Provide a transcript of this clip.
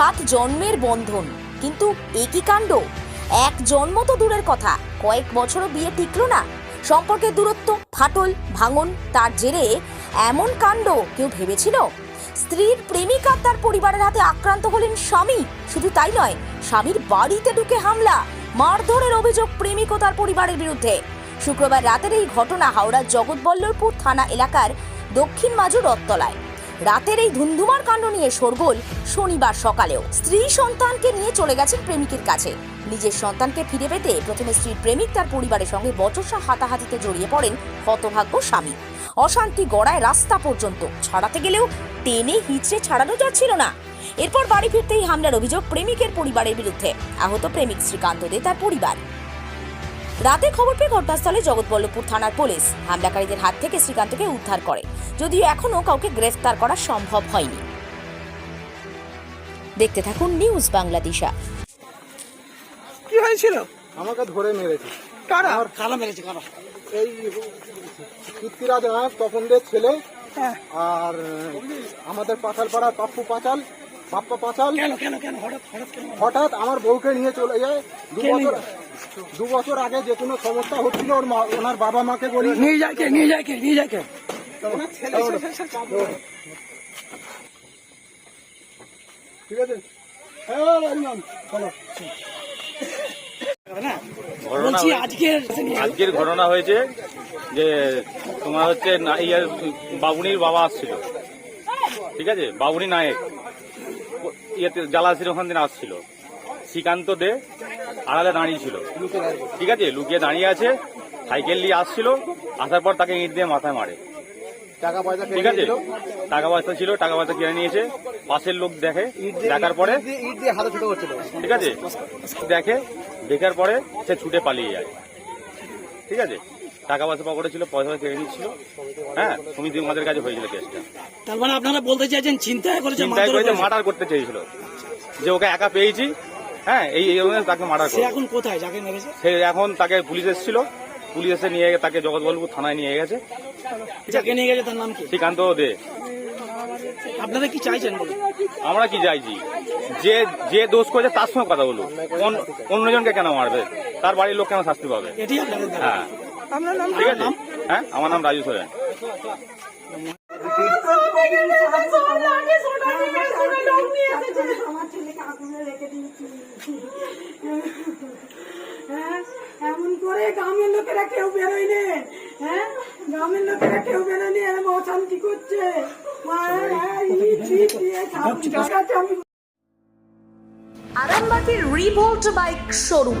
সাত জন্মের বন্ধন। কিন্তু একই কাণ্ড? এক জন্ম তো দূরের কথা। কয়েক বছরও বিয়ে টিকলো না। সম্পর্কের দূরত্ব, ফাটল, ভাঙন, তার জেরে এমন কাণ্ড কেউ ভেবেছিল? স্ত্রীর প্রেমিকা তার পরিবারের হাতে আক্রান্ত হলেন স্বামী। শুধু তাই নয়, স্বামীর বাড়িতে ঢুকে হামলা, মারধরের অভিযোগ প্রেমিক ও তার পরিবারের বিরুদ্ধে। শুক্রবার রাতের এই ঘটনা হাওড়ার জগৎবল্লভপুর থানা এলাকার দক্ষিণ মাজু রত্তলায় রাতের এই ধুন্ধুমার কাণ্ড নিয়ে শোরগোল শনিবার সকালেও। স্ত্রী সন্তানকে নিয়ে চলে গেছেন প্রেমিকের কাছে। নিজের সন্তানকে ফিরে পেতে প্রথমে স্ত্রীর প্রেমিক তার পরিবারের সঙ্গে বচসা হাতাহাতিতে জড়িয়ে পড়েন হতভাগ্য স্বামী। অশান্তি গড়ায় রাস্তা পর্যন্ত ছাড়াতে গেলেও টেনে হিচড়ে ছাড়ানো যাচ্ছিল না। এরপর বাড়ি ফিরতেই হামলার অভিযোগ প্রেমিকের পরিবারের বিরুদ্ধে। আহত প্রেমিক শ্রীকান্ত দে তার পরিবার। রাতে খবর পেয়ে ঘটনাস্থলে জগৎবল্লভপুর থানার পুলিশ হামলাকারীদের হাত থেকে শ্রীকান্তকে উদ্ধার করে। যদিও এখনও কাউকে গ্রেফতার করা সম্ভব হয়নি। দেখতে থাকুন নিউজ বাংলাদেশা কি হয়েছিল? আমাকে ধরে মেরেছে। কারা? কারা মেরেছে কারা? এই কীর্তিরাজ নায়ক তপনদের ছেলে হ্যাঁ। আর আমাদের পাঁচালপাড়ার পাপ্পু পাঁচাল পাপ্পা পাঁচাল। কেন কেন কেন? হঠাৎ হঠাৎ আমার বউকে নিয়ে চলে যায়। দু বছর দু বছর আগে যে কোনো সমস্যা হচ্ছিল ওর মা ওনার বাবা মাকে বলি। নিয়ে যায় কে নিয়ে যায় কে নিয়ে যায় কে। ঠিক আছে? হ্যাঁ আজকের আজকের ঘটনা হয়েছে যে তোমার হচ্ছে ইয়ে, বাবুনির বাবা আসছিল। ঠিক আছে? বাবুনি নায়ক। ইয়েতে জালাসির ওখান থেকে আসছিল। শ্রীকান্ত দে আড়ালে দাঁড়িয়ে ছিল। ঠিক আছে? লুকিয়ে দাঁড়িয়ে আছে সাইকেল নিয়ে আসছিল আসার পর তাকে ইট দিয়ে মাথায় মারে। টাকা পয়সা ঠিক আছে? টাকা পয়সা ছিল টাকা পয়সা কিনে নিয়েছে পাশের লোক দেখে দেখার পরে ইট দিয়ে হাতে ছোট করছিল। ঠিক আছে? দেখে দেখার পরে সে ছুটে পালিয়ে যায়। ঠিক আছে? টাকা পয়সা পকেটে ছিল পয়সা কেড়ে নিচ্ছিল। হ্যাঁ সমিতি আমাদের কাছে হয়েছিল কেসটা। তার মানে আপনারা বলতে চাইছেন করেছে করেছে। মার্ডার করতে চেয়েছিল। যে ওকে একা পেয়েছি হ্যাঁ এই এই তাকে মার্ডার সে করে এখন কোথায়? যাকে মেরেছে? সে এখন তাকে পুলিশ এসেছিল। পুলিশ এসে নিয়ে তাকে জগৎবল্লভপুর থানায় নিয়ে গেছে। যাকে নিয়ে গেছে? তার নাম কি? শ্রীকান্ত দে। আপনারা কি চাইছেন বলুন? আমরা কি চাইছি? যে যে দোষ করেছে তার সঙ্গে কথা বলুন অন্য- অন্যজনকে কেন মারবে? তার বাড়ির লোক কেন শাস্তি পাবে? হ্যাঁ। ঠিক আছে? হ্যাঁ আমার নাম রাজু সোরেন। আমার ছেলেকে রেখে দিয়েছি। হ্যাঁ এমন করে গ্রামের লোকেরা কেউ বেরোয় নে। হ্যাঁ গ্রামের লোকেরা কেউ বেরোয়নি এরকম অশান্তি করছে। হ্যাঁ, আমি আরামবাগের রিভোল্ট বাইক শোরুম।